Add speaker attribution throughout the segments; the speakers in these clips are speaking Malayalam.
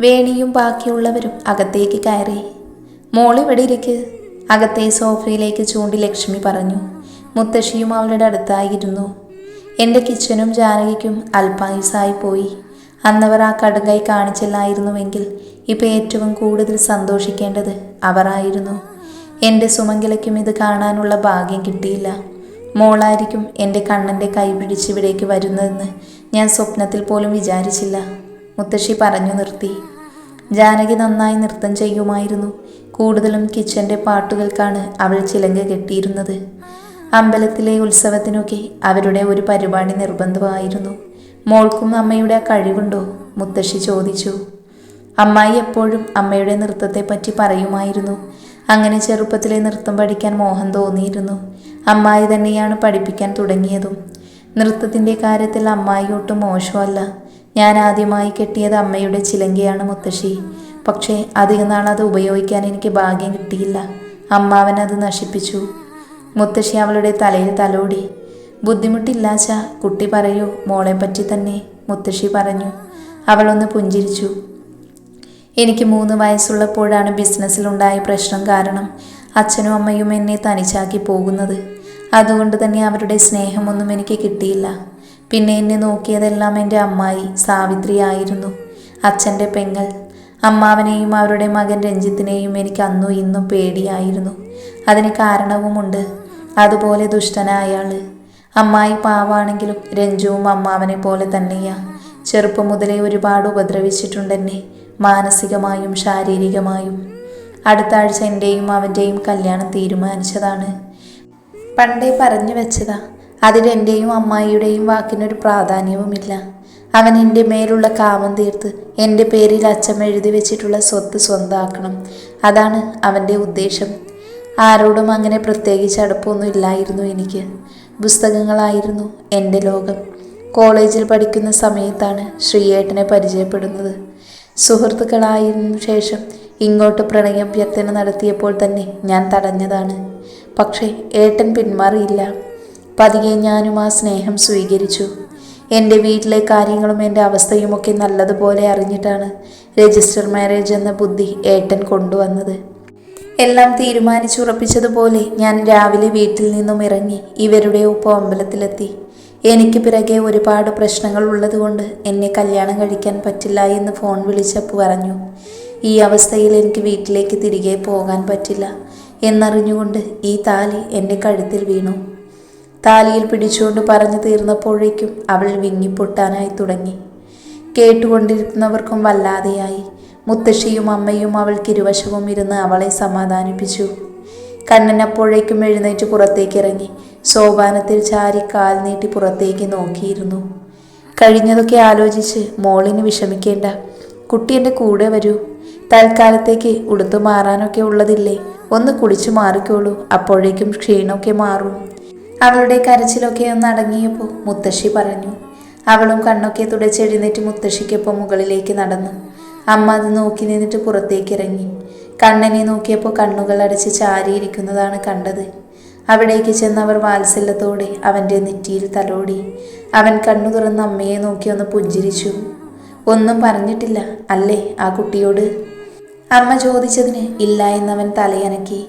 Speaker 1: വേണിയും ബാക്കിയുള്ളവരും അകത്തേക്ക് കയറി. മോളിവിടെ ഇരിക്ക് അകത്തെ സോഫയിലേക്ക് ചൂണ്ടി ലക്ഷ്മി പറഞ്ഞു. മുത്തശ്ശിയും അവളുടെ അടുത്തായിരുന്നു. എന്റെ കിച്ചനും ജാനകിക്കും അല്പായുസായി പോയി. അന്നവർ ആ കടുകൈ കാണിച്ചില്ലായിരുന്നുവെങ്കിൽ ഇപ്പം ഏറ്റവും കൂടുതൽ സന്തോഷിക്കേണ്ടത് അവരായിരുന്നു. എന്റെ സുമംഗലയ്ക്കും ഇത് കാണാനുള്ള ഭാഗ്യം കിട്ടിയില്ല. മോളായിരിക്കും എന്റെ കണ്ണന്റെ കൈ പിടിച്ച് ഇവിടേക്ക് വരുന്നതെന്ന് ഞാൻ സ്വപ്നത്തിൽ പോലും വിചാരിച്ചില്ല. മുത്തശ്ശി പറഞ്ഞു നിർത്തി. ജാനകി നന്നായി നൃത്തം ചെയ്യുമായിരുന്നു. കൂടുതലും കിച്ചന്റെ പാട്ടുകൾക്കാണ് അവൾ ചിലങ്ക കെട്ടിയിരുന്നത്. അമ്പലത്തിലെ ഉത്സവത്തിനൊക്കെ അവരുടെ ഒരു പരിപാടി നിർബന്ധമായിരുന്നു. മോൾക്കും അമ്മയുടെ ആ കഴിവുണ്ടോ? മുത്തശ്ശി ചോദിച്ചു. അമ്മായി എപ്പോഴും അമ്മയുടെ നൃത്തത്തെ പറ്റി പറയുമായിരുന്നു. അങ്ങനെ ചെറുപ്പത്തിലെ നൃത്തം പഠിക്കാൻ മോഹം തോന്നിയിരുന്നു. അമ്മായി തന്നെയാണ് പഠിപ്പിക്കാൻ തുടങ്ങിയതും. നൃത്തത്തിന്റെ കാര്യത്തിൽ അമ്മായി ഒട്ടും മോശമല്ല. ഞാൻ ആദ്യമായി കെട്ടിയത് അമ്മയുടെ ചിലങ്കയാണ് മുത്തശ്ശി. പക്ഷേ അധികം നാൾ അത് ഉപയോഗിക്കാൻ എനിക്ക് ഭാഗ്യം കിട്ടിയില്ല. അമ്മാവൻ അത് നശിപ്പിച്ചു. മുത്തശ്ശി അവളുടെ തലയിൽ തലോടി. ബുദ്ധിമുട്ടില്ലാച്ച കുട്ടി പറയൂ പറ്റി തന്നെ മുത്തശ്ശി പറഞ്ഞു. അവളൊന്ന് പുഞ്ചിരിച്ചു. എനിക്ക് മൂന്ന് വയസ്സുള്ളപ്പോഴാണ് ബിസിനസ്സിലുണ്ടായ പ്രശ്നം കാരണം അച്ഛനും അമ്മയും എന്നെ തനിച്ചാക്കി പോകുന്നത്. അതുകൊണ്ട് തന്നെ അവരുടെ സ്നേഹമൊന്നും എനിക്ക് കിട്ടിയില്ല. പിന്നെ എന്നെ നോക്കിയതെല്ലാം എന്റെ അമ്മായി സാവിത്രി ആയിരുന്നു. അച്ഛന്റെ പെങ്ങൾ. അമ്മാവനെയും അവരുടെ മകൻ രഞ്ജിത്തിനെയും എനിക്ക് അന്നും ഇന്നും പേടിയായിരുന്നു. അതിന് കാരണവുമുണ്ട്. അതുപോലെ ദുഷ്ടനായ ആൾ. അമ്മായി പാവാണെങ്കിലും രഞ്ജുവും അമ്മാവനെ പോലെ തന്നെയാ. ചെറുപ്പം മുതലേ ഒരുപാട് ഉപദ്രവിച്ചിട്ടുണ്ടെന്നെ മാനസികമായും ശാരീരികമായും. അടുത്ത ആഴ്ച എന്റെയും അവന്റെയും കല്യാണം തീരുമാനിച്ചതാണ്. പണ്ടേ പറഞ്ഞു വെച്ചതാ അതിൽ എന്റെയും അമ്മായിയുടെയും വാക്കിനൊരു പ്രാധാന്യവുമില്ല. അവൻ എന്റെ മേലുള്ള കാമം തീർത്ത് എന്റെ പേരിൽ അച്ഛൻ എഴുതി വെച്ചിട്ടുള്ള സ്വത്ത് സ്വന്തമാക്കണം അതാണ് അവന്റെ ഉദ്ദേശം. ആരോടും അങ്ങനെ പ്രത്യേകിച്ച് അടുപ്പമൊന്നും ഇല്ലായിരുന്നു എനിക്ക്. പുസ്തകങ്ങളായിരുന്നു എന്റെ ലോകം. കോളേജിൽ പഠിക്കുന്ന സമയത്താണ് ശ്രീയേട്ടനെ പരിചയപ്പെടുന്നത്. സുഹൃത്തുക്കളായിരുന്നു ശേഷം ഇങ്ങോട്ട് പ്രണയം വ്യക്തന നടത്തിയപ്പോൾ തന്നെ ഞാൻ തടഞ്ഞതാണ്. പക്ഷേ ഏട്ടൻ പിന്മാറിയില്ല. പതിയെ ഞാനും ആ സ്നേഹം സ്വീകരിച്ചു. എന്റെ വീട്ടിലെ കാര്യങ്ങളും എന്റെ അവസ്ഥയുമൊക്കെ നല്ലതുപോലെ അറിഞ്ഞിട്ടാണ് രജിസ്റ്റർ മാരേജ് എന്ന ബുദ്ധി ഏട്ടൻ കൊണ്ടുവന്നത്. എല്ലാം തീരുമാനിച്ചുറപ്പിച്ചതുപോലെ ഞാൻ രാവിലെ വീട്ടിൽ നിന്നും ഇറങ്ങി ഇവരുടെ ഒപ്പം അമ്പലത്തിലെത്തി. എനിക്ക് പിറകെ ഒരുപാട് പ്രശ്നങ്ങൾ ഉള്ളതുകൊണ്ട് എന്നെ കല്യാണം കഴിക്കാൻ പറ്റില്ല എന്ന് ഫോൺ വിളിച്ചപ്പോൾ പറഞ്ഞു. ഈ അവസ്ഥയിൽ എനിക്ക് വീട്ടിലേക്ക് തിരികെ പോകാൻ പറ്റില്ല എന്നറിഞ്ഞുകൊണ്ട് ഈ താലി എന്റെ കഴുത്തിൽ വീണു. താലിയിൽ പിടിച്ചുകൊണ്ട് പറഞ്ഞു തീർന്നപ്പോഴേക്കും അവൾ വിങ്ങിപ്പൊട്ടാനായി തുടങ്ങി. കേട്ടുകൊണ്ടിരിക്കുന്നവർക്കും വല്ലാതെയായി. മുത്തശ്ശിയും അമ്മയും അവൾക്കിരുവശവും ഇരുന്ന് അവളെ സമാധാനിപ്പിച്ചു. കണ്ണൻ അപ്പോഴേക്കും എഴുന്നേറ്റ് പുറത്തേക്ക് ഇറങ്ങി സോപാനത്തിൽ ചാരി കാൽ നീട്ടി പുറത്തേക്ക് നോക്കിയിരുന്നു. കഴിഞ്ഞതൊക്കെ ആലോചിച്ച് മോളിന് വിഷമിക്കേണ്ട. കുട്ടി എന്റെ കൂടെ വരൂ. തൽക്കാലത്തേക്ക് ഉടുത്തു മാറാനൊക്കെ ഉള്ളതില്ലേ? ഒന്ന് കുളിച്ചു മാറിക്കോളൂ. അപ്പോഴേക്കും ക്ഷീണമൊക്കെ മാറും. അവളുടെ കരച്ചിലൊക്കെ ഒന്ന് അടങ്ങിയപ്പോൾ മുത്തശ്ശി പറഞ്ഞു അവളും കണ്ണൊക്കെ തുടച്ചെഴുന്നേറ്റ് മുത്തശ്ശിക്കൊപ്പം മുകളിലേക്ക് നടന്നു. അമ്മ അത് നോക്കി നിന്നിട്ട് പുറത്തേക്ക് ഇറങ്ങി. കണ്ണനെ നോക്കിയപ്പോൾ കണ്ണുകൾ അടച്ച് ചാരിയിരിക്കുന്നതാണ് കണ്ടത്. അവിടേക്ക് ചെന്നവർ വാത്സല്യത്തോടെ അവന്റെ നെറ്റിയിൽ തലോടി. അവൻ കണ്ണു തുറന്ന് അമ്മയെ നോക്കി ഒന്ന് പുഞ്ചിരിച്ചു. ഒന്നും പറഞ്ഞിട്ടില്ല അല്ലേ ആ കുട്ടിയോട്? അമ്മ ചോദിച്ചതിന് ഇല്ല എന്നവൻ തലയനക്കി.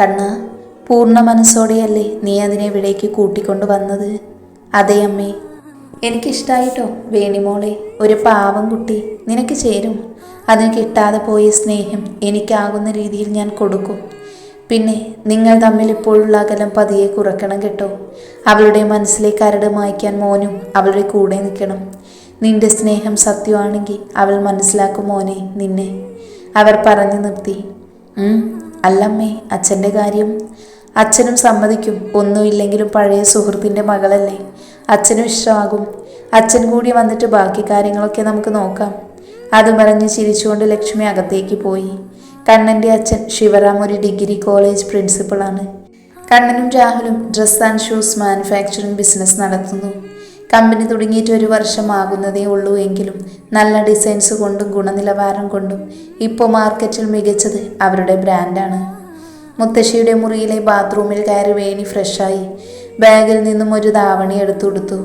Speaker 1: കണ്ണ പൂർണ മനസ്സോടെയല്ലേ നീ അതിനെ ഇവിടേക്ക് കൂട്ടിക്കൊണ്ടു വന്നത്? അതെ അമ്മേ. എനിക്കിഷ്ടായിട്ടോ വേണിമോളെ. ഒരു പാവം കുട്ടി. നിനക്ക് ചേരും. അതിന് കിട്ടാതെ പോയ സ്നേഹം എനിക്കാകുന്ന രീതിയിൽ ഞാൻ കൊടുക്കും. പിന്നെ നിങ്ങൾ തമ്മിൽ ഇപ്പോഴുള്ള അകലം പതിയെ കുറക്കണം കേട്ടോ. അവളുടെ മനസ്സിലെ കരട് മായ്ക്കാൻ മോനും അവളുടെ കൂടെ നിൽക്കണം. നിന്റെ സ്നേഹം സത്യമാണെങ്കിൽ അവൾ മനസ്സിലാക്കും മോനെ നിന്നെ. അവർ പറഞ്ഞു നിർത്തി. "ഉം, അല്ലമ്മേ അച്ഛന്റെ കാര്യം. അച്ഛനും സമ്മതിക്കും. ഒന്നുമില്ലെങ്കിലും പഴയ സുഹൃത്തിന്റെ മകളല്ലേ. അച്ഛനും ഇഷ്ടമാകും. അച്ഛൻ കൂടി വന്നിട്ട് ബാക്കി കാര്യങ്ങളൊക്കെ നമുക്ക് നോക്കാം. അത് പറഞ്ഞ് ചിരിച്ചുകൊണ്ട് ലക്ഷ്മി അകത്തേക്ക് പോയി. കണ്ണന്റെ അച്ഛൻ ശിവറാം ഒരു ഡിഗ്രി കോളേജ് പ്രിൻസിപ്പളാണ്. കണ്ണനും രാഹുലും dress and shoes manufacturing business നടത്തുന്നു. കമ്പനി തുടങ്ങിയിട്ട് ഒരു വർഷമാകുന്നതേ ഉള്ളൂ എങ്കിലും നല്ല ഡിസൈൻസ് കൊണ്ടും ഗുണനിലവാരം കൊണ്ടും ഇപ്പോൾ മാർക്കറ്റിൽ മികച്ചത് അവരുടെ ബ്രാൻഡാണ്. മുത്തശ്ശിയുടെ മുറിയിലെ ബാത്റൂമിൽ കയറി വേണി ഫ്രഷായി ബാഗിൽ നിന്നും ഒരു ധാവണി എടുത്തുകൊടുത്തു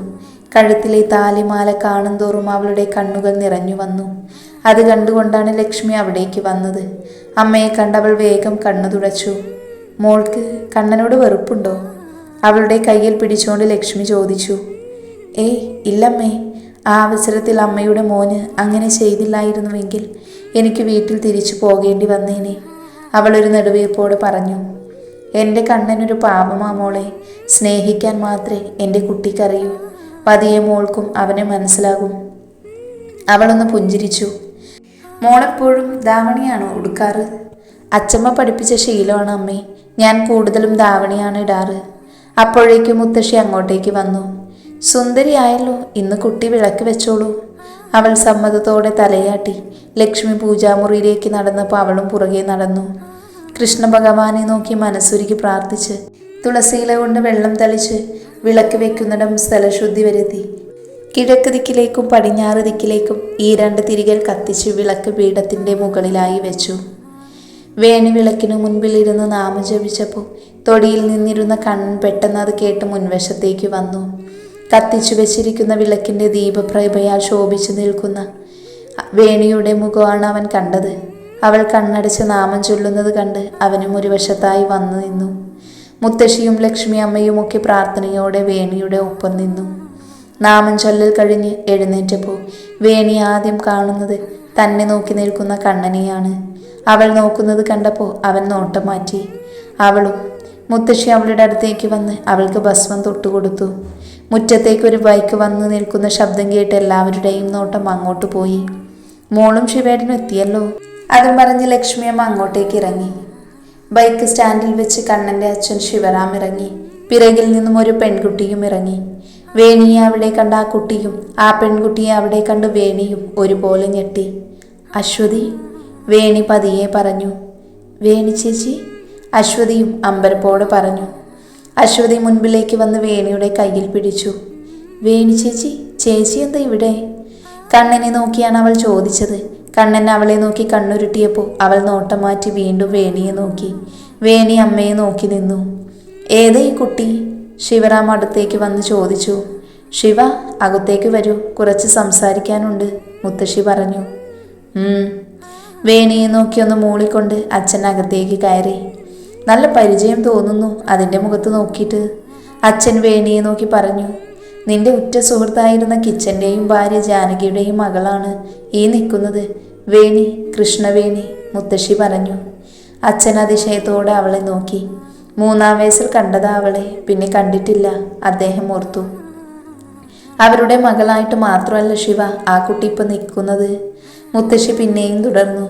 Speaker 1: കഴുത്തിലെ താലിമാല കാണും തോറും അവളുടെ കണ്ണുകൾ നിറഞ്ഞു വന്നു. അത് കണ്ടുകൊണ്ടാണ് ലക്ഷ്മി അവിടേക്ക് വന്നത്. അമ്മയെ കണ്ടവൾ വേഗം കണ്ണു തുടച്ചു. മോൾക്ക് കണ്ണനോട് വെറുപ്പുണ്ടോ? അവളുടെ കയ്യിൽ പിടിച്ചുകൊണ്ട് ലക്ഷ്മി ചോദിച്ചു. ഏയ് ഇല്ലമ്മേ ആ അവസരത്തിൽ അമ്മയുടെ മോന് അങ്ങനെ ചെയ്തില്ലായിരുന്നുവെങ്കിൽ എനിക്ക് വീട്ടിൽ തിരിച്ചു പോകേണ്ടി വന്നേനെ. അവളൊരു നെടുവീർപ്പോട് പറഞ്ഞു എന്റെ കണ്ണനൊരു പാപമാ മോളെ സ്നേഹിക്കാൻ മാത്രമേ എന്റെ കുട്ടിക്കറിയൂ. പതിയെ മോൾക്കും അവനെ മനസ്സിലാകും. അവളൊന്ന് പുഞ്ചിരിച്ചു മോളെപ്പോഴും ധാവണിയാണോ ഉടുക്കാറ്? അച്ചമ്മ പഠിപ്പിച്ച ശീലമാണ് അമ്മേ ഞാൻ കൂടുതലും ധാവണിയാണ് ഇടാറ്. അപ്പോഴേക്കും മുത്തശ്ശി അങ്ങോട്ടേക്ക് വന്നു സുന്ദരിയായല്ലോ ഇന്ന് കുട്ടി വിളക്ക് വെച്ചോളൂ. അവൾ സമ്മതത്തോടെ തലയാട്ടി ലക്ഷ്മി പൂജാമുറിയിലേക്ക് നടന്നപ്പോൾ അവളും പുറകെ നടന്നു. കൃഷ്ണ ഭഗവാനെ നോക്കി മനസ്സുരുക്കി പ്രാർത്ഥിച്ച് തുളസിയില കൊണ്ട് വെള്ളം തളിച്ച് വിളക്ക് വെക്കുന്നിടം സ്ഥലശുദ്ധി വരുത്തി. കിഴക്ക് ദിക്കിലേക്കും പടിഞ്ഞാറ് ദിക്കിലേക്കും ഈ രണ്ട് തിരികൾ കത്തിച്ച് വിളക്ക് പീഠത്തിന്റെ മുകളിലായി വെച്ചു. വേണി വിളക്കിനു മുൻപിൽ ഇരുന്ന് നാമം ജപിച്ചപ്പോൾ തൊടിയിൽ നിന്നിരുന്ന കണ്ണൻ പെട്ടെന്ന് അത് കേട്ട് മുൻവശത്തേക്ക് വന്നു. കത്തിച്ചു വെച്ചിരിക്കുന്ന വിളക്കിന്റെ ദീപപ്രഭയാൽ ശോഭിച്ചു നിൽക്കുന്ന വേണിയുടെ മുഖമാണ് അവൻ കണ്ടത്. അവൾ കണ്ണടച്ച് നാമം ചൊല്ലുന്നത് കണ്ട് അവനും ഒരു വശത്തായി വന്നു നിന്നു. മുത്തശ്ശിയും ലക്ഷ്മി അമ്മയും ഒക്കെ പ്രാർത്ഥനയോടെ വേണിയുടെ ഒപ്പം നിന്നു. നാമം ചൊല്ലൽ കഴിഞ്ഞ് എഴുന്നേറ്റപ്പോൾ വേണി ആദ്യം കാണുന്നത് തന്നെ നോക്കി നിൽക്കുന്ന കണ്ണനെയാണ്. അവൾ നോക്കുന്നത് കണ്ടപ്പോൾ അവൻ നോട്ടം മാറ്റി. അവളും മുത്തശ്ശി അവളുടെ അടുത്തേക്ക് വന്ന് അവൾക്ക് ഭസ്മം തൊട്ടുകൊടുത്തു. മുറ്റത്തേക്ക് ഒരു ബൈക്ക് വന്ന് നിൽക്കുന്ന ശബ്ദം കേട്ട് എല്ലാവരുടെയും നോട്ടം അങ്ങോട്ട് പോയി. മോളും ശിവേടനും എത്തിയല്ലോ. അതും പറഞ്ഞ് ലക്ഷ്മിയമ്മ അങ്ങോട്ടേക്ക് ഇറങ്ങി. ബൈക്ക് സ്റ്റാൻഡിൽ വെച്ച് കണ്ണന്റെ അച്ഛൻ ശിവറാം ഇറങ്ങി. പിറകിൽ നിന്നും ഒരു പെൺകുട്ടിയും ഇറങ്ങി. വേണിയെ അവിടെ കണ്ട ആ കുട്ടിയും ആ പെൺകുട്ടിയെ അവിടെ കണ്ട് വേണിയും ഒരുപോലെ ഞെട്ടി. അശ്വതി വേണി പതിയെ പറഞ്ഞു. വേണി ചേച്ചി അശ്വതിയും അമ്പരപ്പോടെ പറഞ്ഞു. അശ്വതി മുൻപിലേക്ക് വന്ന് വേണിയുടെ കയ്യിൽ പിടിച്ചു. വേണി ചേച്ചി ചേച്ചി എന്താ ഇവിടെ? കണ്ണനെ നോക്കിയാണ് അവൾ ചോദിച്ചത്. കണ്ണൻ അവളെ നോക്കി കണ്ണുരുട്ടിയപ്പോൾ അവൾ നോട്ടം മാറ്റി വീണ്ടും വേണിയെ നോക്കി. വേണി അമ്മയെ നോക്കി നിന്നു. ഏതാ ഈ കുട്ടി? ശിവറാം അടുത്തേക്ക് വന്ന് ചോദിച്ചു. ശിവ അകത്തേക്ക് വരൂ. കുറച്ച് സംസാരിക്കാനുണ്ട് മുത്തശ്ശി പറഞ്ഞു. വേണിയെ നോക്കിയൊന്ന് മൂളിക്കൊണ്ട് അച്ഛൻ അകത്തേക്ക് കയറി. നല്ല പരിചയം തോന്നുന്നു അതിന്റെ മുഖത്ത് നോക്കിയിട്ട്. അച്ഛൻ വേണിയെ നോക്കി പറഞ്ഞു നിന്റെ ഉറ്റ സുഹൃത്തായിരുന്ന കിച്ചന്റെയും ഭാര്യ ജാനകിയുടെയും മകളാണ് ഈ നിൽക്കുന്നത്. വേണി കൃഷ്ണവേണി മുത്തശ്ശി പറഞ്ഞു. അച്ഛൻ അതിശയത്തോടെ അവളെ നോക്കി. മൂന്നാം വയസ്സിൽ കണ്ടതാ അവളെ പിന്നെ കണ്ടിട്ടില്ല അദ്ദേഹം ഓർത്തു. അവരുടെ മകളായിട്ട് മാത്രമല്ല ശിവ ആ കുട്ടി ഇപ്പം നിൽക്കുന്നത്. മുത്തശ്ശി പിന്നെയും തുടർന്നു.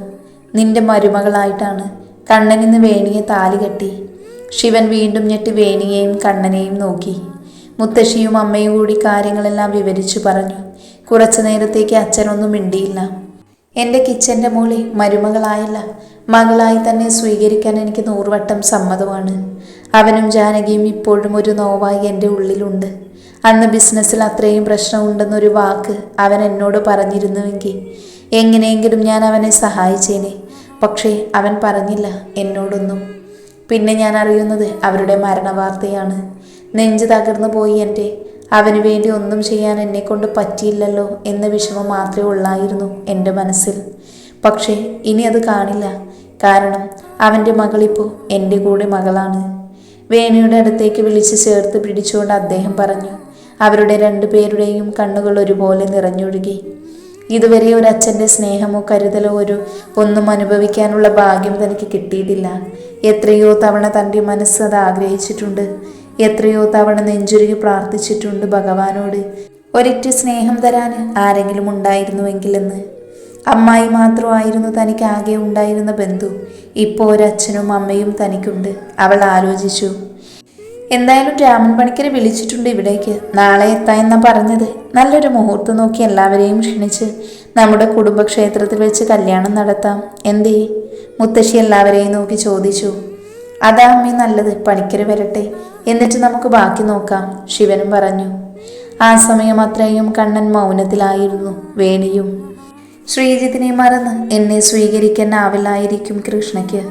Speaker 1: നിന്റെ മരുമകളായിട്ടാണ് കണ്ണനിന്ന് വേണിയെ താലി കെട്ടി. ശിവൻ വീണ്ടും ഞെട്ടി വേണിയെയും കണ്ണനെയും നോക്കി. മുത്തശ്ശിയും അമ്മയും കൂടി കാര്യങ്ങളെല്ലാം വിവരിച്ചു പറഞ്ഞു. കുറച്ചു നേരത്തേക്ക് അച്ഛനൊന്നും മിണ്ടിയില്ല. എന്റെ കിച്ചന്റെ മോളെ മരുമകളായില്ല. മകളായി തന്നെ സ്വീകരിക്കാൻ എനിക്ക് നൂറുവട്ടം സമ്മതമാണ്. അവനും ജാനകിയും ഇപ്പോഴും ഒരു നോവായി എന്റെ ഉള്ളിലുണ്ട്. അന്ന് ബിസിനസ്സിൽ അത്രയും പ്രശ്നമുണ്ടെന്നൊരു വാക്ക് അവൻ എന്നോട് പറഞ്ഞിരുന്നുവെങ്കിൽ എങ്ങനെയെങ്കിലും ഞാൻ അവനെ സഹായിച്ചേനെ. പക്ഷേ അവൻ പറഞ്ഞില്ല എന്നോടൊന്നും. പിന്നെ ഞാൻ അറിയുന്നത് അവരുടെ മരണവാർത്തയാണ്. നെഞ്ച് തകർന്നു പോയി എന്റെ അവന് വേണ്ടി ഒന്നും ചെയ്യാൻ എന്നെ കൊണ്ട് പറ്റിയില്ലല്ലോ എന്ന വിഷമം മാത്രമേ ഉള്ളായിരുന്നു എന്റെ മനസ്സിൽ. പക്ഷേ ഇനി അത് കാണില്ല. കാരണം അവന്റെ മകളിപ്പോൾ എന്റെ കൂടെ മകളാണ്. വേണിയുടെ അടുത്തേക്ക് വിളിച്ച് ചേർത്ത് പിടിച്ചുകൊണ്ട് അദ്ദേഹം പറഞ്ഞു അവരുടെ രണ്ടു പേരുടെയും കണ്ണുകൾ ഒരുപോലെ നിറഞ്ഞൊഴുകി. ഇതുവരെ ഒരു അച്ഛന്റെ സ്നേഹമോ കരുതലോ ഒരു ഒന്നും അനുഭവിക്കാനുള്ള ഭാഗ്യം തനിക്ക് കിട്ടിയിട്ടില്ല. എത്രയോ തവണ തന്റെ മനസ്സ് അത് ആഗ്രഹിച്ചിട്ടുണ്ട്. എത്രയോ തവണ നെഞ്ചുരുകി പ്രാർത്ഥിച്ചിട്ടുണ്ട് ഭഗവാനോട്. ഒരിറ്റ് സ്നേഹം തരാൻ ആരെങ്കിലും ഉണ്ടായിരുന്നുവെങ്കിലെന്ന്. അമ്മായി മാത്രമായിരുന്നു തനിക്ക് ആകെ ഉണ്ടായിരുന്ന ബന്ധു. ഇപ്പോൾ ഒരച്ഛനും അമ്മയും തനിക്കുണ്ട്. അവൾ ആലോചിച്ചു. എന്തായാലും രാമൻ പണിക്കരെ വിളിച്ചിട്ടുണ്ട് ഇവിടേക്ക്. നാളെ എത്താമെന്നാ പറഞ്ഞത്. നല്ലൊരു മുഹൂർത്തം നോക്കി എല്ലാവരെയും ക്ഷണിച്ച് നമ്മുടെ കുടുംബക്ഷേത്രത്തിൽ വെച്ച് കല്യാണം നടത്താം. എന്തേ? മുത്തശ്ശി എല്ലാവരെയും നോക്കി ചോദിച്ചു. അതാ അമ്മി നല്ലത്. പണിക്കര് വരട്ടെ. എന്നിട്ട് നമുക്ക് ബാക്കി നോക്കാം ശിവനും പറഞ്ഞു. ആ സമയം അത്രയും കണ്ണൻ മൗനത്തിലായിരുന്നു. വേണിയും. ശ്രീജിത്തിനെ മറന്ന് എന്നെ സ്വീകരിക്കാൻ സ്വീകരിക്കാനാവില്ലായിരിക്കും കൃഷ്ണയ്ക്ക്.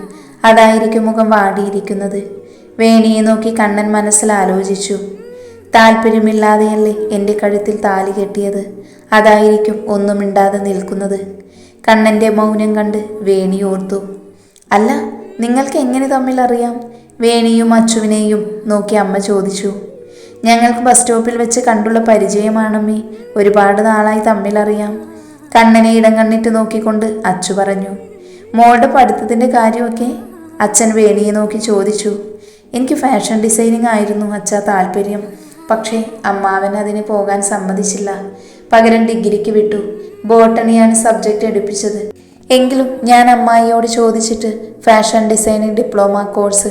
Speaker 1: അതായിരിക്കും മുഖം വാടിയിരിക്കുന്നത്. വേണിയെ നോക്കി കണ്ണൻ മനസ്സിൽ ആലോചിച്ചു. താല്പര്യമില്ലാതെയല്ലേ എന്റെ കഴുത്തിൽ താലി കെട്ടിയത്? അതായിരിക്കും ഒന്നും മിണ്ടാതെ നിൽക്കുന്നത്. കണ്ണന്റെ മൗനം കണ്ട് വേണി ഓർത്തു. അല്ല നിങ്ങൾക്ക് എങ്ങനെ തമ്മിൽ അറിയാം? വേണിയും അച്ചുവിനെയും നോക്കി അമ്മ ചോദിച്ചു. ഞങ്ങൾക്ക് ബസ് സ്റ്റോപ്പിൽ വെച്ച് കണ്ടുള്ള പരിചയമാണമ്മേ. ഒരുപാട് നാളായി തമ്മിലറിയാം കണ്ണനെ ഇടം കണ്ണിട്ട് നോക്കിക്കൊണ്ട് അച്ചു പറഞ്ഞു. മോളുടെ പഠിത്തത്തിന്റെ കാര്യമൊക്കെ? അച്ഛൻ വേണിയെ നോക്കി ചോദിച്ചു. എനിക്ക് ഫാഷൻ ഡിസൈനിങ് ആയിരുന്നു അച്ഛാ താല്പര്യം. പക്ഷേ അമ്മാവൻ അതിന് പോകാൻ സമ്മതിച്ചില്ല. പകരം ഡിഗ്രിക്ക് വിട്ടു. ബോട്ടണിയാണ് സബ്ജക്റ്റ് എടുപ്പിച്ചത്. എങ്കിലും ഞാൻ അമ്മായിയോട് ചോദിച്ചിട്ട് fashion designing diploma course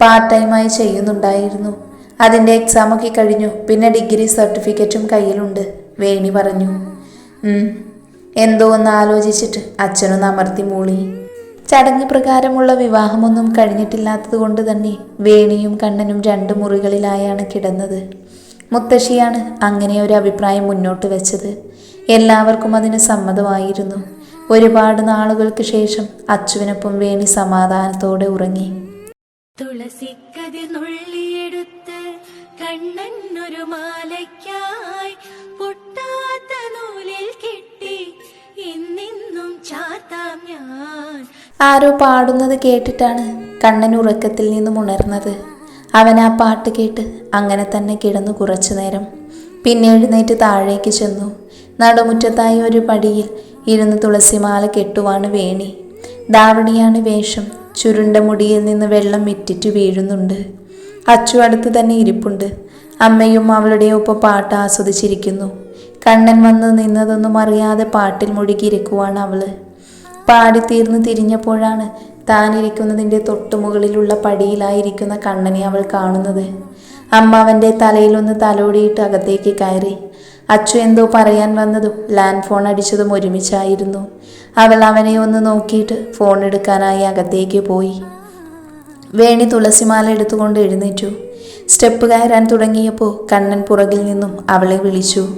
Speaker 1: part ടൈമായി ചെയ്യുന്നുണ്ടായിരുന്നു. അതിന്റെ എക്സാമൊക്കെ കഴിഞ്ഞു. പിന്നെ ഡിഗ്രി സർട്ടിഫിക്കറ്റും കയ്യിലുണ്ട്. വേണി പറഞ്ഞു. എന്തോ ഒന്ന് ആലോചിച്ചിട്ട് അച്ഛനൊന്ന് അമർത്തി മൂളി. ചടങ്ങ് പ്രകാരമുള്ള വിവാഹമൊന്നും കഴിഞ്ഞിട്ടില്ലാത്തത് കൊണ്ട് തന്നെ വേണിയും കണ്ണനും രണ്ട് മുറികളിലായാണ് കിടന്നത്. മുത്തശ്ശിയാണ് അങ്ങനെ ഒരു അഭിപ്രായം മുന്നോട്ട് വെച്ചത്. എല്ലാവർക്കും അതിന് സമ്മതമായിരുന്നു. ഒരുപാട് നാളുകൾക്ക് ശേഷം അച്ചുവിനൊപ്പം വേണി സമാധാനത്തോടെ ഉറങ്ങി.
Speaker 2: തുളസിക്കതിർ നുള്ളിയെടുത്ത് കണ്ണനൊരു മാലയ്ക്കായി പൊട്ടാത്ത നൂലിൽ കെട്ടി ഇന്നിന്നും ചാത്താം ഞാൻ
Speaker 1: ആരോ പാടുന്നത് കേട്ടിട്ടാണ് കണ്ണൻ ഉറക്കത്തിൽ നിന്നും ഉണർന്നത്. അവൻ ആ പാട്ട് കേട്ട് അങ്ങനെ തന്നെ കിടന്നു കുറച്ചു നേരം. പിന്നെ എഴുന്നേറ്റ് താഴേക്ക് ചെന്നു. നടുമുറ്റത്തായി ഒരു പടിയിൽ ഇരുന്ന് തുളസിമാല കെട്ടുവാണ് വേണി. ദാവണിയാണ് വേഷം. ചുരുണ്ട മുടിയിൽ നിന്ന് വെള്ളം വിറ്റിറ്റ് വീഴുന്നുണ്ട്. അച്ചു അടുത്ത് തന്നെ ഇരിപ്പുണ്ട്. അമ്മയും അവളുടെ ഒപ്പം പാട്ട് ആസ്വദിച്ചിരിക്കുന്നു. കണ്ണൻ വന്ന് നിന്നതൊന്നും അറിയാതെ പാട്ടിൽ മുഴുകിയിരിക്കുവാണ് അവൾ. പാടിത്തീർന്ന് തിരിഞ്ഞപ്പോഴാണ് താനിരിക്കുന്നതിന്റെ തൊട്ടുമുകളിലുള്ള പടിയിലായിരിക്കുന്ന കണ്ണനെ അവൾ കാണുന്നത്. അമ്മ അവന്റെ തലയിലൊന്ന് തലോടിയിട്ട് അകത്തേക്ക് കയറി. അച്ചു എന്തോ പറയാൻ വന്നതും ലാൻഡ് ഫോൺ അടിച്ചതും ഒരുമിച്ചായിരുന്നു. അവൾ അവനെ ഒന്ന് നോക്കിയിട്ട് ഫോൺ എടുക്കാനായി അകത്തേക്ക് പോയി. വേണി തുളസിമാല എടുത്തുകൊണ്ട് എഴുന്നേറ്റു. സ്റ്റെപ്പ് കയറാൻ തുടങ്ങിയപ്പോൾ കണ്ണൻ പുറകിൽ നിന്നും അവളെ വിളിച്ചു.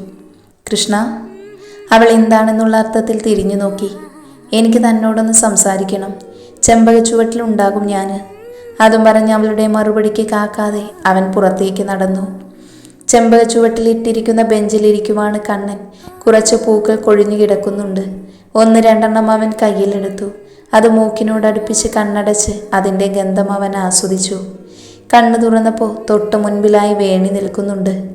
Speaker 1: കൃഷ്ണ അവൾ എന്താണെന്നുള്ള അർത്ഥത്തിൽ തിരിഞ്ഞു നോക്കി. എനിക്ക് തന്നോടൊന്ന് സംസാരിക്കണം. ചെമ്പകച്ചുവട്ടിലുണ്ടാകും ഞാൻ അതും പറഞ്ഞ് അവളുടെ മറുപടിക്ക് കാക്കാതെ അവൻ പുറത്തേക്ക് നടന്നു. ചെമ്പകച്ചുവട്ടിലിട്ടിരിക്കുന്ന ബെഞ്ചിലിരിക്കുവാണ് കണ്ണൻ. കുറച്ച് പൂക്കൾ കൊഴിഞ്ഞു കിടക്കുന്നുണ്ട്. ഒന്ന് രണ്ടെണ്ണം അവൻ കയ്യിലെടുത്തു അത് മൂക്കിനോടടുപ്പിച്ച് കണ്ണടച്ച് അതിന്റെ ഗന്ധം അവൻ ആസ്വദിച്ചു. കണ്ണു തുറന്നപ്പോൾ തൊട്ടു മുൻപിലായി വേണി നിൽക്കുന്നുണ്ട്.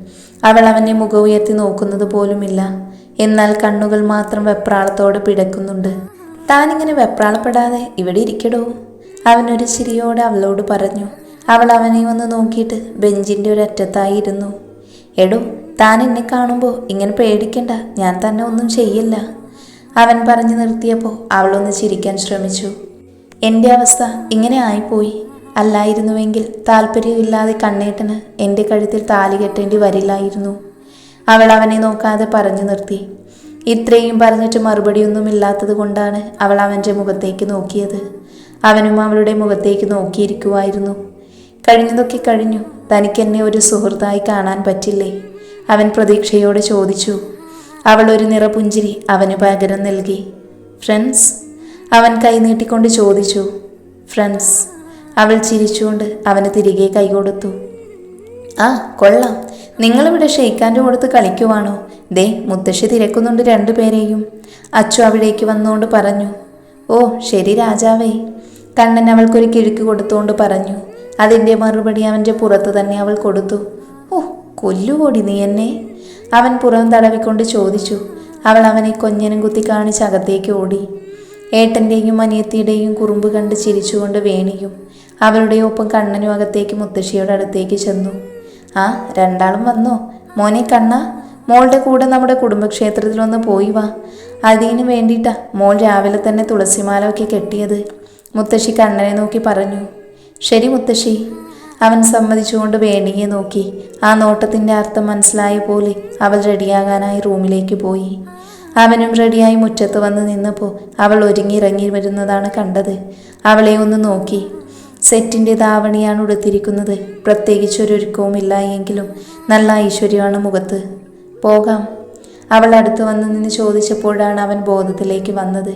Speaker 1: അവൾ അവനെ മുഖം ഉയർത്തി നോക്കുന്നത് പോലുമില്ല എന്നാൽ കണ്ണുകൾ മാത്രം വെപ്രാളത്തോടെ പിടക്കുന്നുണ്ട്. താനിങ്ങനെ വെപ്രാളപ്പെടാതെ ഇവിടെ ഇരിക്കടോ? അവനൊരു ചിരിയോടെ അവളോട് പറഞ്ഞു. അവൾ അവനെ ഒന്ന് നോക്കിയിട്ട് ബെഞ്ചിന്റെ ഒരറ്റത്തായിരുന്നു എടോ താൻ എന്നെ കാണുമ്പോൾ ഇങ്ങനെ പേടിക്കണ്ട. ഞാൻ തന്നെ ഒന്നും ചെയ്യില്ല. അവൻ പറഞ്ഞു നിർത്തിയപ്പോൾ അവളൊന്ന് ചിരിക്കാൻ ശ്രമിച്ചു. എന്റെ അവസ്ഥ ഇങ്ങനെ ആയിപ്പോയി. അല്ലായിരുന്നുവെങ്കിൽ താല്പര്യമില്ലാതെ കണ്ണേട്ടന് എന്റെ കഴുത്തിൽ താലി കെട്ടേണ്ടി വരില്ലായിരുന്നു. അവൾ അവനെ നോക്കാതെ പറഞ്ഞു നിർത്തി. ഇത്രയും പറഞ്ഞിട്ട് മറുപടിയൊന്നുമില്ലാത്തത് കൊണ്ടാണ് അവൾ അവന്റെ മുഖത്തേക്ക് നോക്കിയത്. അവനും അവളുടെ മുഖത്തേക്ക് നോക്കിയിരിക്കുമായിരുന്നു കഴിഞ്ഞതൊക്കെ കഴിഞ്ഞു. തനിക്ക് എന്നെ ഒരു സുഹൃത്തായി കാണാൻ പറ്റില്ലേ? അവൻ പ്രതീക്ഷയോടെ ചോദിച്ചു. അവൾ ഒരു നിറപുഞ്ചിരി അവന് പകരം നൽകി. ഫ്രണ്ട്സ് അവൻ കൈനീട്ടിക്കൊണ്ട് ചോദിച്ചു. ഫ്രണ്ട്സ് അവൾ ചിരിച്ചുകൊണ്ട് അവന് തിരികെ കൈകൊടുത്തു. ആ കൊള്ളാം. നിങ്ങളിവിടെ ഷെയ്ക്കാന്റെ കൊടുത്ത് കളിക്കുവാണോ? ദേ മുത്തശ്ശി തിരക്കുന്നുണ്ട് രണ്ടുപേരെയും അച്ചു അവിടേക്ക് വന്നുകൊണ്ട് പറഞ്ഞു ഓ ശരി രാജാവേ. കണ്ണൻ അവൾക്കൊരു കിഴുക്ക് കൊടുത്തുകൊണ്ട് പറഞ്ഞു അതിന്റെ മറുപടി അവന്റെ പുറത്ത് തന്നെ അവൾ കൊടുത്തു. ഓ കൊല്ലുകൂടി നീ എന്നെ? അവൻ പുറം തടവിക്കൊണ്ട് ചോദിച്ചു. അവൾ അവനെ കൊഞ്ഞനും കുത്തി കാണിച്ച് അകത്തേക്ക് ഓടി. ഏട്ടന്റെയും അനിയത്തിയുടെയും കുറുമ്പ് കണ്ട് ചിരിച്ചുകൊണ്ട് വേണിയും. അവരുടെ ഒപ്പം കണ്ണനും അകത്തേക്ക് മുത്തശ്ശിയുടെ അടുത്തേക്ക് ചെന്നു. ആ രണ്ടാളും വന്നോ. മോനെ കണ്ണ മോളുടെ കൂടെ നമ്മുടെ കുടുംബക്ഷേത്രത്തിലൊന്ന് പോയി വാ. അതിന് വേണ്ടിയിട്ടാ മോൾ രാവിലെ തന്നെ തുളസിമാല ഒക്കെ കെട്ടിയത്. മുത്തശ്ശി കണ്ണനെ നോക്കി പറഞ്ഞു ശരി മുത്തശ്ശി. അവൻ സമ്മതിച്ചുകൊണ്ട് വേണിയെ നോക്കി. ആ നോട്ടത്തിന്റെ അർത്ഥം മനസ്സിലായ പോലെ അവൾ റെഡിയാകാനായി റൂമിലേക്ക് പോയി. അവനും റെഡിയായി മുറ്റത്ത് വന്ന് നിന്നപ്പോൾ അവൾ ഒരുങ്ങിയിറങ്ങി വരുന്നതാണ് കണ്ടത്. അവളെ ഒന്ന് നോക്കി. സെറ്റിന്റെ ധാവണിയാണ് ഉടുത്തിരിക്കുന്നത് പ്രത്യേകിച്ചൊരൊരുക്കവുമില്ല എങ്കിലും നല്ല ഐശ്വര്യമാണ് മുഖത്ത്. പോകാം. അവൾ അടുത്ത് വന്ന് നിന്ന് ചോദിച്ചപ്പോഴാണ് അവൻ ബോധത്തിലേക്ക് വന്നത്.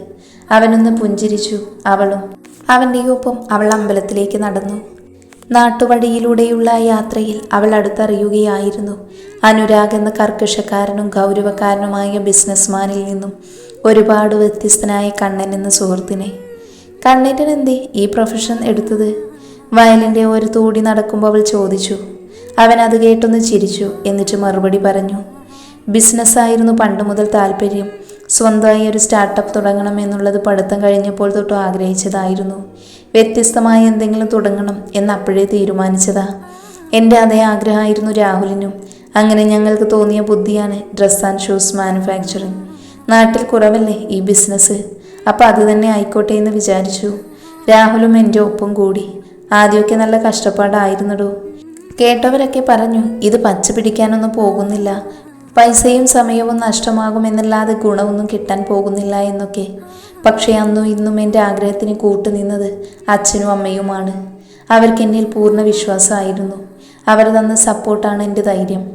Speaker 1: അവനൊന്ന് പുഞ്ചിരിച്ചു. അവളും അവന്റെ ഒപ്പം അവൾ അമ്പലത്തിലേക്ക് നടന്നു. നാട്ടുവഴിയിലൂടെയുള്ള യാത്രയിൽ അവൾ അടുത്തറിയുകയായിരുന്നു. അനുരാഗ് എന്ന കർക്കശക്കാരനും ഗൗരവക്കാരനുമായ ബിസിനസ്മാനിൽ നിന്നും ഒരുപാട് വ്യത്യസ്തനായ കണ്ണൻ എന്ന സുഹൃത്തിനെ കണ്ണേറ്റൻ എന്തേ ഈ പ്രൊഫഷൻ എടുത്തത്? വയലിന്റെ ഒരു തൂടി നടക്കുമ്പോൾ അവൾ ചോദിച്ചു. അവൻ അത് കേട്ടൊന്ന് ചിരിച്ചു എന്നിട്ട് മറുപടി പറഞ്ഞു. ബിസിനസ്സായിരുന്നു പണ്ട് മുതൽ താല്പര്യം. സ്വന്തമായി ഒരു സ്റ്റാർട്ടപ്പ് തുടങ്ങണം എന്നുള്ളത് പഠിത്തം കഴിഞ്ഞപ്പോൾ തൊട്ടും ആഗ്രഹിച്ചതായിരുന്നു. വ്യത്യസ്തമായി എന്തെങ്കിലും തുടങ്ങണം എന്ന് അപ്പോഴേ തീരുമാനിച്ചതാ. എന്റെ അതേ ആഗ്രഹമായിരുന്നു രാഹുലിനും. അങ്ങനെ ഞങ്ങൾക്ക് തോന്നിയ ബുദ്ധിയാണ് ഡ്രസ് ആൻഡ് ഷൂസ് മാനുഫാക്ചറിങ് നാട്ടിൽ കുറവല്ലേ ഈ ബിസിനസ് അപ്പോൾ അത് തന്നെ ആയിക്കോട്ടെ എന്ന് വിചാരിച്ചു. രാഹുലും എന്റെ ഒപ്പം കൂടി. ആദ്യമൊക്കെ നല്ല കഷ്ടപ്പാടായിരുന്നടോ. കേട്ടവരൊക്കെ പറഞ്ഞു ഇത് പച്ച പിടിക്കാനൊന്നും പോകുന്നില്ല. പൈസയും സമയവും നഷ്ടമാകുമെന്നല്ലാതെ ഗുണമൊന്നും കിട്ടാൻ പോകുന്നില്ല എന്നൊക്കെ. പക്ഷേ അന്നും ഇന്നും എന്റെ ആഗ്രഹത്തിന് കൂട്ടുനിന്നത് അച്ഛനും അമ്മയുമാണ്. അവർക്കെന്നിൽ പൂർണ വിശ്വാസമായിരുന്നു. അവർ തന്ന സപ്പോർട്ടാണ് എന്റെ ധൈര്യം.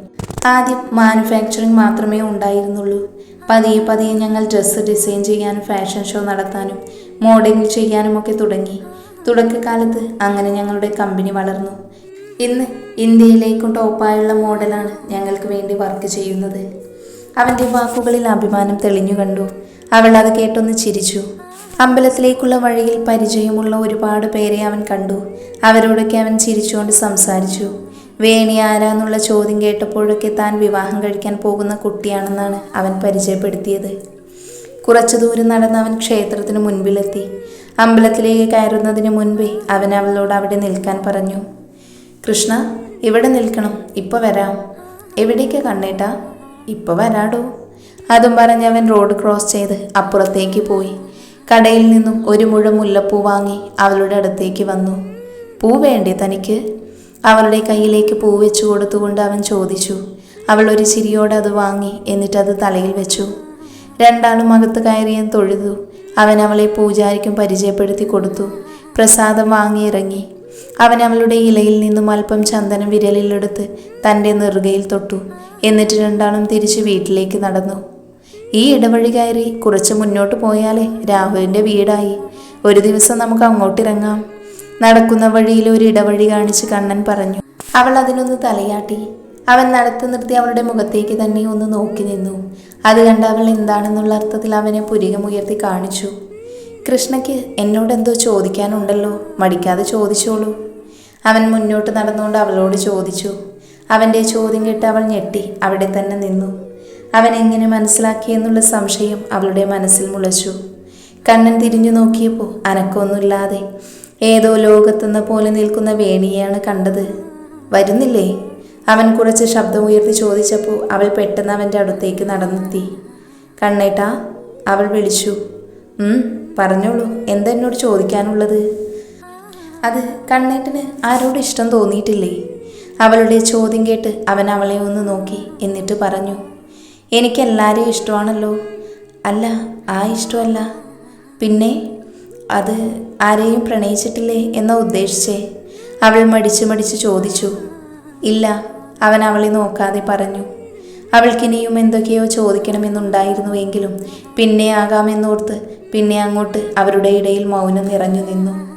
Speaker 1: ആദ്യം മാനുഫാക്ചറിങ് മാത്രമേ ഉണ്ടായിരുന്നുള്ളൂ. പതിയെ പതിയെ ഞങ്ങൾ ഡ്രസ്സ് ഡിസൈൻ ചെയ്യാനും ഫാഷൻ ഷോ നടത്താനും മോഡലിംഗ് ചെയ്യാനും ഒക്കെ തുടങ്ങി. തുടക്കകാലത്ത് അങ്ങനെ ഞങ്ങളുടെ കമ്പനി വളർന്നു. ഇന്ന് ഇന്ത്യയിലേക്കും ടോപ്പായുള്ള മോഡലാണ് ഞങ്ങൾക്ക് വേണ്ടി വർക്ക് ചെയ്യുന്നത്. അവന്റെ വാക്കുകളിൽ അഭിമാനം തെളിഞ്ഞു കണ്ടു. അവൾ അത് കേട്ടൊന്ന് ചിരിച്ചു. അമ്പലത്തിലേക്കുള്ള വഴിയിൽ പരിചയമുള്ള ഒരുപാട് പേരെ അവൻ കണ്ടു. അവരോടൊക്കെ അവൻ ചിരിച്ചുകൊണ്ട് സംസാരിച്ചു. വേണി ആരാന്നുള്ള ചോദ്യം കേട്ടപ്പോഴൊക്കെ താൻ വിവാഹം കഴിക്കാൻ പോകുന്ന കുട്ടിയാണെന്നാണ് അവൻ പരിചയപ്പെടുത്തിയത്. കുറച്ചു ദൂരം നടന്ന് അവൻ ക്ഷേത്രത്തിന് മുൻപിലെത്തി. അമ്പലത്തിലേക്ക് കയറുന്നതിന് മുൻപേ അവൻ അവളോട് അവിടെ നിൽക്കാൻ പറഞ്ഞു. കൃഷ്ണ ഇവിടെ നിൽക്കണം. ഇപ്പോൾ വരാം. എവിടേക്ക് കണ്ണേട്ടാ? ഇപ്പോൾ വരാടോ. അതും പറഞ്ഞ് അവൻ റോഡ് ക്രോസ് ചെയ്ത് അപ്പുറത്തേക്ക് പോയി. കടയിൽ നിന്നും ഒരു മുഴം മുല്ലപ്പൂ വാങ്ങി അവളുടെ അടുത്തേക്ക് വന്നു. പൂ വേണ്ടേ തനിക്ക്? അവളുടെ കയ്യിലേക്ക് പൂ വെച്ചു കൊടുത്തുകൊണ്ട് അവൻ ചോദിച്ചു അവൾ ഒരു ചിരിയോടെ അത് വാങ്ങി എന്നിട്ട് അത് തലയിൽ വെച്ചു. രണ്ടാളും അകത്ത് കയറിയാൻ തൊഴുതു. അവൻ അവളെ പൂജാരിക്കും പരിചയപ്പെടുത്തി കൊടുത്തു. പ്രസാദം വാങ്ങിയിറങ്ങി അവൻ അവളുടെ ഇലയിൽ നിന്നും അല്പം ചന്ദനം വിരലിലെടുത്ത് തന്റെ നെറുകയിൽ തൊട്ടു. എന്നിട്ട് രണ്ടാളും തിരിച്ച് വീട്ടിലേക്ക് നടന്നു. ഈ ഇടവഴി കയറി കുറച്ച് മുന്നോട്ട് പോയാലേ രാഹുലിന്റെ വീടായി. ഒരു ദിവസം നമുക്ക് അങ്ങോട്ടിറങ്ങാം നടക്കുന്ന വഴിയിൽ ഒരു ഇടവഴി കാണിച്ച് കണ്ണൻ പറഞ്ഞു അവൾ അതിനൊന്ന് തലയാട്ടി. അവൻ നടത്തു നിർത്തി അവളുടെ മുഖത്തേക്ക് തന്നെ ഒന്ന് നോക്കി നിന്നു. അത് കണ്ട് അവൾ എന്താണെന്നുള്ള അർത്ഥത്തിൽ അവനെ പുരികമുയർത്തി കാണിച്ചു. കൃഷ്ണയ്ക്ക് എന്നോട് എന്തോ ചോദിക്കാനുണ്ടല്ലോ മടിക്കാതെ ചോദിച്ചോളൂ. അവൻ മുന്നോട്ട് നടന്നുകൊണ്ട് അവളോട് ചോദിച്ചു. അവന്റെ ചോദ്യം കേട്ട് അവൾ ഞെട്ടി അവിടെ തന്നെ നിന്നു. അവൻ എങ്ങനെ മനസ്സിലാക്കിയെന്നുള്ള സംശയം അവളുടെ മനസ്സിൽ മുളച്ചു. കണ്ണൻ തിരിഞ്ഞു നോക്കിയപ്പോൾ അനക്കമൊന്നുമില്ലാതെ ഏതോ ലോകത്തെന്ന പോലെ നിൽക്കുന്ന വേണിയെയാണ് കണ്ടത്. വരുന്നില്ലേ? അവൻ കുറച്ച് ശബ്ദമുയർത്തി ചോദിച്ചപ്പോൾ അവൾ പെട്ടെന്ന് അവന്റെ അടുത്തേക്ക് നടന്നെത്തി. കണ്ണേട്ടാ അവൾ വിളിച്ചു. പറഞ്ഞോളൂ. എന്താ എന്നോട് ചോദിക്കാനുള്ളത്? അത് കണ്ണേട്ടന് ആരോട് ഇഷ്ടം തോന്നിയിട്ടില്ലേ? അവളുടെ ചോദ്യം കേട്ട് അവൻ അവളെ ഒന്ന് നോക്കി എന്നിട്ട് പറഞ്ഞു എനിക്കെല്ലാവരെയും ഇഷ്ടമാണല്ലോ. അല്ല ആ ഇഷ്ടമല്ല. പിന്നെ? അത് ആരെയും പ്രണയിച്ചിട്ടില്ലേ എന്ന ഉദ്ദേശിച്ചേ? അവൾ മടിച്ചു മടിച്ചു ചോദിച്ചു. ഇല്ല അവൻ അവളെ നോക്കാതെ പറഞ്ഞു. അവൾക്കിനിയും എന്തൊക്കെയോ ചോദിക്കണമെന്നുണ്ടായിരുന്നുവെങ്കിലും പിന്നെ ആകാമെന്നോർത്ത് പിന്നെ അങ്ങോട്ട് അവരുടെ ഇടയിൽ മൗനം നിറഞ്ഞു നിന്നു.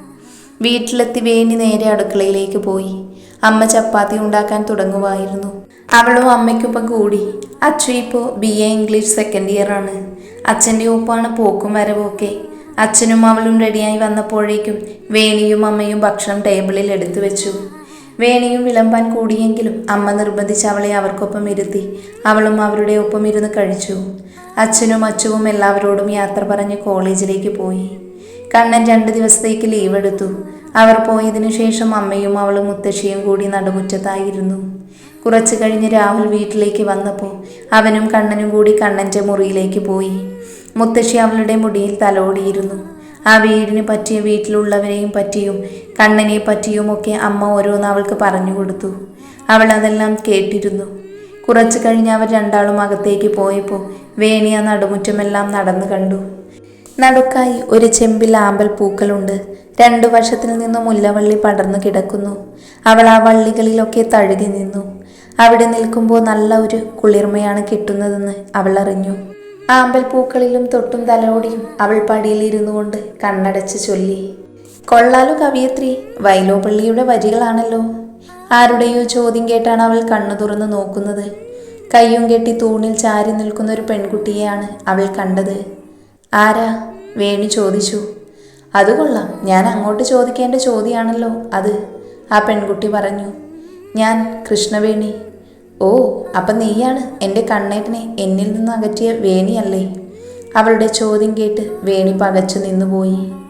Speaker 1: വീട്ടിലെത്തി വേണി നേരെ അടുക്കളയിലേക്ക് പോയി. അമ്മ ചപ്പാത്തി ഉണ്ടാക്കാൻ തുടങ്ങുമായിരുന്നു. അവളും അമ്മയ്ക്കൊപ്പം കൂടി. അച്ഛൻ ഇപ്പോൾ B A English second year ആണ്. അച്ഛന്റെ ഒപ്പമാണ് പോക്കും വരവൊക്കെ അച്ഛനും അവളും റെഡിയായി വന്നപ്പോഴേക്കും വേണിയും അമ്മയും ഭക്ഷണം ടേബിളിൽ എടുത്തു വെച്ചു. വേണിയും വിളമ്പാൻ കൂടിയെങ്കിലും അമ്മ നിർബന്ധിച്ച് അവളെ അവർക്കൊപ്പം ഇരുത്തി അവളും അവരുടെ ഒപ്പം ഇരുന്ന് കഴിച്ചു. അച്ഛനും അച്ഛവും എല്ലാവരോടും യാത്ര പറഞ്ഞ് കോളേജിലേക്ക് പോയി. കണ്ണൻ രണ്ട് ദിവസത്തേക്ക് ലീവ് എടുത്തു. അവർ പോയതിനു ശേഷം അമ്മയും അവളും മുത്തശ്ശിയും കൂടി നടുമുറ്റത്തായിരുന്നു. കുറച്ചു കഴിഞ്ഞ് രാഹുൽ വീട്ടിലേക്ക് വന്നപ്പോൾ അവനും കണ്ണനും കൂടി കണ്ണന്റെ മുറിയിലേക്ക് പോയി. മുത്തശ്ശി അവളുടെ മുടിയിൽ തലോടിയിരുന്നു. ആ വീടിന് പറ്റിയ വീട്ടിലുള്ളവരെയും പറ്റിയും കണ്ണനെ പറ്റിയും ഒക്കെ അമ്മ ഓരോന്ന് അവൾക്ക് പറഞ്ഞു കൊടുത്തു. അവൾ അതെല്ലാം കേട്ടിരുന്നു. കുറച്ചു കഴിഞ്ഞ് അവർ രണ്ടാളും അകത്തേക്ക് പോയപ്പോൾ വേണി ആ നടുമുറ്റമെല്ലാം നടന്നു കണ്ടു. നടുക്കായി ഒരു ചെമ്പിൽ ആമ്പൽ പൂക്കളുണ്ട്. രണ്ടു വശത്തിൽ നിന്നും മുല്ലവള്ളി പടർന്നു കിടക്കുന്നു. അവൾ ആ വള്ളികളിലൊക്കെ തഴുകി നിന്നു. അവിടെ നിൽക്കുമ്പോൾ നല്ല ഒരു കുളിർമയാണ് കിട്ടുന്നതെന്ന് അവൾ അറിഞ്ഞു. ആമ്പൽ പൂക്കളിലും തൊട്ടും തലോടിയും അവൾ പടിയിലിരുന്നു കൊണ്ട് കണ്ണടച്ച് ചൊല്ലി. കൊള്ളാലോ കവിയത്രി വൈലോപ്പള്ളിയുടെ വരികളാണല്ലോ. ആരുടെയോ ചോദ്യം കേട്ടാണ് അവൾ കണ്ണു തുറന്ന് നോക്കുന്നത്. കയ്യും കെട്ടി തൂണിൽ ചാരി നിൽക്കുന്ന ഒരു പെൺകുട്ടിയെയാണ് അവൾ കണ്ടത്. ആരാ? വേണി ചോദിച്ചു. അത് കൊള്ളാം ഞാൻ അങ്ങോട്ട് ചോദിക്കേണ്ട ചോദ്യമാണല്ലോ അത് ആ പെൺകുട്ടി പറഞ്ഞു. ഞാൻ കൃഷ്ണവേണി ഓ അപ്പം നീയാണ് എന്റെ കണ്ണേറ്റിനെ എന്നിൽ നിന്ന് അകറ്റിയ വേണിയല്ലേ? അവളുടെ ചോദ്യം കേട്ട് വേണി പകച്ചു നിന്നുപോയി.